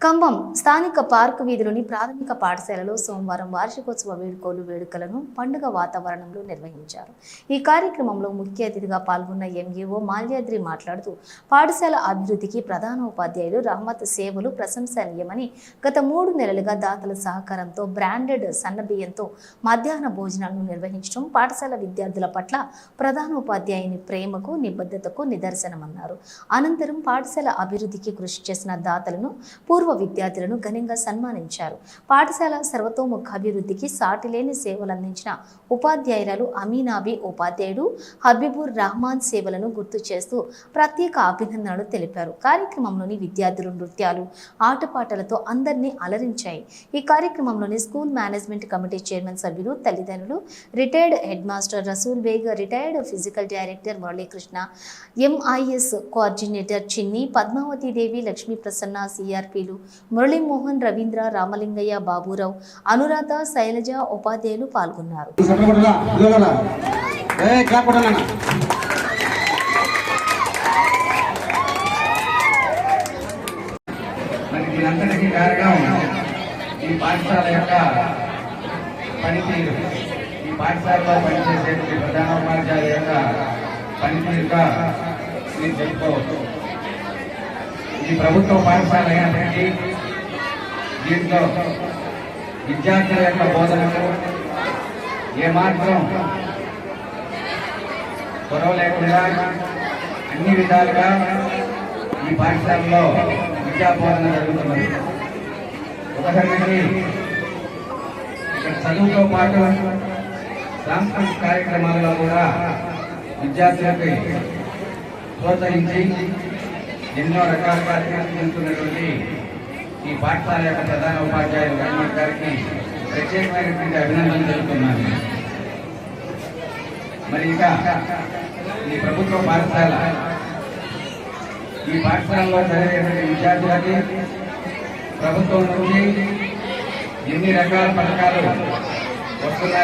ఖమ్మం స్థానిక పార్క్ వీధిలోని ప్రాథమిక పాఠశాలలో సోమవారం వార్షికోత్సవ వేడుకలు వేడుకలను పండుగ వాతావరణంలో నిర్వహించారు. ఈ కార్యక్రమంలో ముఖ్య అతిథిగా పాల్గొన్న ఎంఈఓ మాల్యాద్రి మాట్లాడుతూ పాఠశాల అభివృద్ధికి ప్రధాన ఉపాధ్యాయులు రహమత్ సేవలు ప్రశంసనీయమని గత మూడు నెలలుగా దాతల సహకారంతో బ్రాండెడ్ సన్నబియ్యంతో మధ్యాహ్న భోజనాలను నిర్వహించడం పాఠశాల విద్యార్థుల పట్ల ప్రధాన ఉపాధ్యాయుని ప్రేమకు నిబద్ధతకు నిదర్శనమన్నారు. అనంతరం పాఠశాల అభివృద్ధికి కృషి చేసిన దాతలను పూర్వ విద్యార్థులను ఘనంగా సన్మానించారు. పాఠశాల సర్వతోముఖాభివృద్ధికి సాటిలేని సేవలు అందించిన ఉపాధ్యాయురాలు అమీనాబీ ఉపాధ్యాయుడు హబీబుర్ రహమాన్ సేవలను గుర్తు చేస్తూ ప్రత్యేక అభినందనలు తెలిపారు. కార్యక్రమంలోని విద్యార్థులు నృత్యాలు ఆటపాటలతో అందరినీ అలరించాయి. ఈ కార్యక్రమంలోని స్కూల్ మేనేజ్మెంట్ కమిటీ చైర్మన్ సభ్యులు తల్లిదండ్రులు retired head master Rasool Baig retired physical director Muralikrishna MIS coordinator Chinni Padmavathi Devi Lakshmi Prasanna సిఆర్పిలు Muralimohan Ravindra Ramalingaiah Baburao Anuradha Shailaja ఉపాధ్యాయులు పాల్గొన్నారు. సపోర్ట్ కారణం ఈ పాఠశాల యొక్క పనితీరు ఈ పాఠశాలలో పనిచేసే ప్రధాన ఉపాధ్యాయుల యొక్క పనితీరుగా నేను చెప్పుకోవచ్చు. ఇది ప్రభుత్వ పాఠశాల అయినప్పటికీ దీంట్లో విద్యార్థుల యొక్క బోధనకు ఏమాత్రం గొడవ లేకుండా అన్ని విధాలుగా ఈ పాఠశాలలో విద్యా బోధన జరుగుతున్నది. ఉదాహరణకి ఇక్కడ చదువుతో పాటు సాంస్కృతిక కార్యక్రమాలలో కూడా విద్యార్థులకి ప్రోత్సహించి ఎన్నో రకాలుగా తీర్చిదిద్దుతున్నటువంటి ఈ పాఠశాల యొక్క ప్రధాన ఉపాధ్యాయులు గవర్నమెంట్ గారికి ప్రత్యేకమైనటువంటి అభినందనలు తెలుపుతున్నాను. మరి ఇంకా ఈ ప్రభుత్వ పాఠశాల ఈ పాఠశాలలో చదివేటువంటి విద్యార్థులకి ప్రభుత్వం నుంచి ఎన్ని రకాల పథకాలు వస్తున్నాయి?